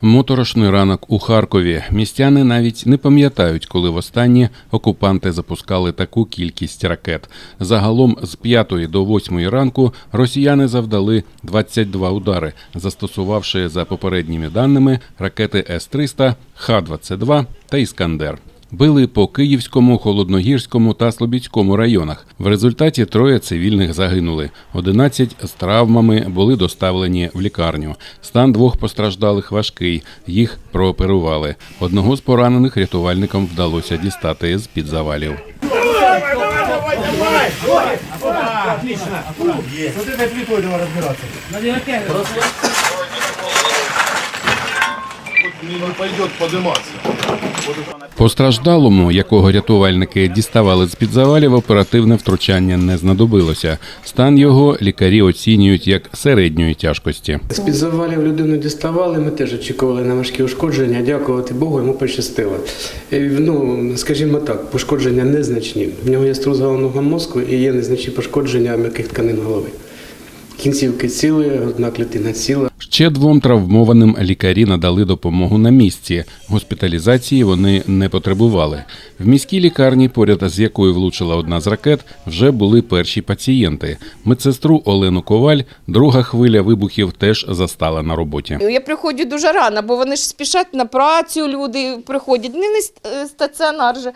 Моторошний ранок у Харкові. Містяни навіть не пам'ятають, коли востаннє окупанти запускали таку кількість ракет. Загалом з 5 до 8 ранку росіяни завдали 22 удари, застосувавши за попередніми даними ракети С-300, Х-22 та Іскандер. Били по Київському, Холодногірському та Слобідському районах. В результаті троє цивільних загинули. 11 з травмами були доставлені в лікарню. Стан двох постраждалих важкий. Їх прооперували. Одного з поранених рятувальникам вдалося дістати з під завалів. Отлично. Не пойдет подниматься. Постраждалому, якого рятувальники діставали з під завалів, оперативне втручання не знадобилося. Стан його лікарі оцінюють як середньої тяжкості. З під завалів людину діставали, ми теж очікували на важкі ушкодження. Дякувати Богу, йому пощастило. Ну, скажімо так, пошкодження незначні. В нього є струс головного мозку і є незначні пошкодження м'яких тканин голови. Кінцівки ціли, грудна клітина ціла. Ще двом травмованим лікарі надали допомогу на місці. Госпіталізації вони не потребували. В міській лікарні, поряд з якою влучила одна з ракет, вже були перші пацієнти. Медсестру Олену Коваль друга хвиля вибухів теж застала на роботі. Я приходжу дуже рано, бо вони ж спішать на працю, люди приходять. Не е, стаціонар же.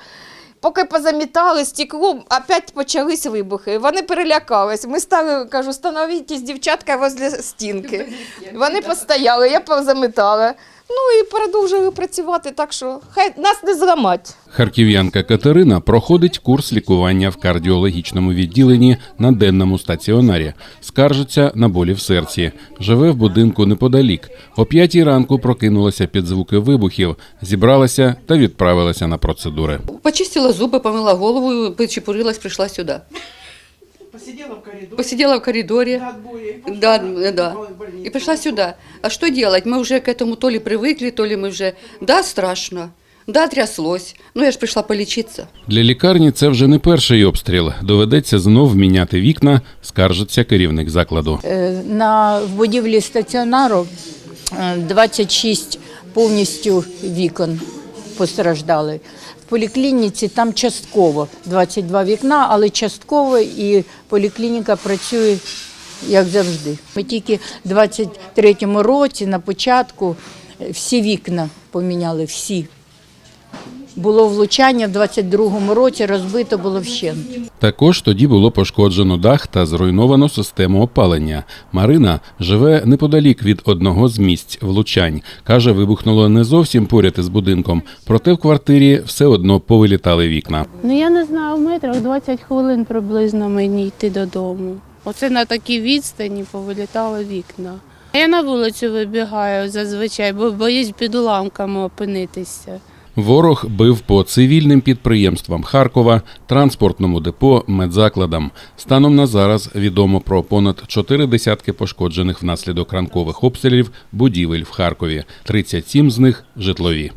Поки позамітали стекло, опять почались вибухи. Вони перелякались. Ми стали, кажу, становіть дівчатка возле стінки. Вони постояли, я позамітала. Ну і продовжили працювати, так що хай нас не зламать. Харків'янка Катерина проходить курс лікування в кардіологічному відділенні на денному стаціонарі. Скаржиться на болі в серці. Живе в будинку неподалік. О п'ятій ранку прокинулася під звуки вибухів, зібралася та відправилася на процедури. Почистила зубы, помыла голову, почепурилась, пришла сюда. Посидела в коридоре. Посидела в коридоре. На отбое. Да, да. И пришла сюда. А что делать? Мы уже к этому то ли привыкли, то ли мы уже... Да, страшно. Да, тряслось. Ну, я ж пришла полечиться. Для лікарні це вже не перший обстріл. Доведеться знов міняти вікна, скаржиться керівник закладу. Е, На в будівлі стаціонару е, 26 повністю вікон постраждали. В поліклініці там частково 22 вікна, але частково і поліклініка працює як завжди. Ми тільки в 23-му році на початку е, всі вікна поміняли, всі. Було влучання в 22-му році, розбито було вщент. Також тоді було пошкоджено дах та зруйновано систему опалення. Марина живе неподалік від одного з місць влучань. Каже, вибухнуло не зовсім поряд із будинком, проте в квартирі все одно повилітали вікна. Ну я не знаю, в метрах 20 хвилин приблизно мені йти додому. Оце на такій відстані повилітали вікна. Я на вулицю вибігаю зазвичай, бо боюсь під уламками опинитися. Ворог бив по цивільним підприємствам Харкова, транспортному депо, медзакладам. Станом на зараз відомо про понад чотири десятки пошкоджених внаслідок ранкових обстрілів будівель в Харкові. 37 з них житлові.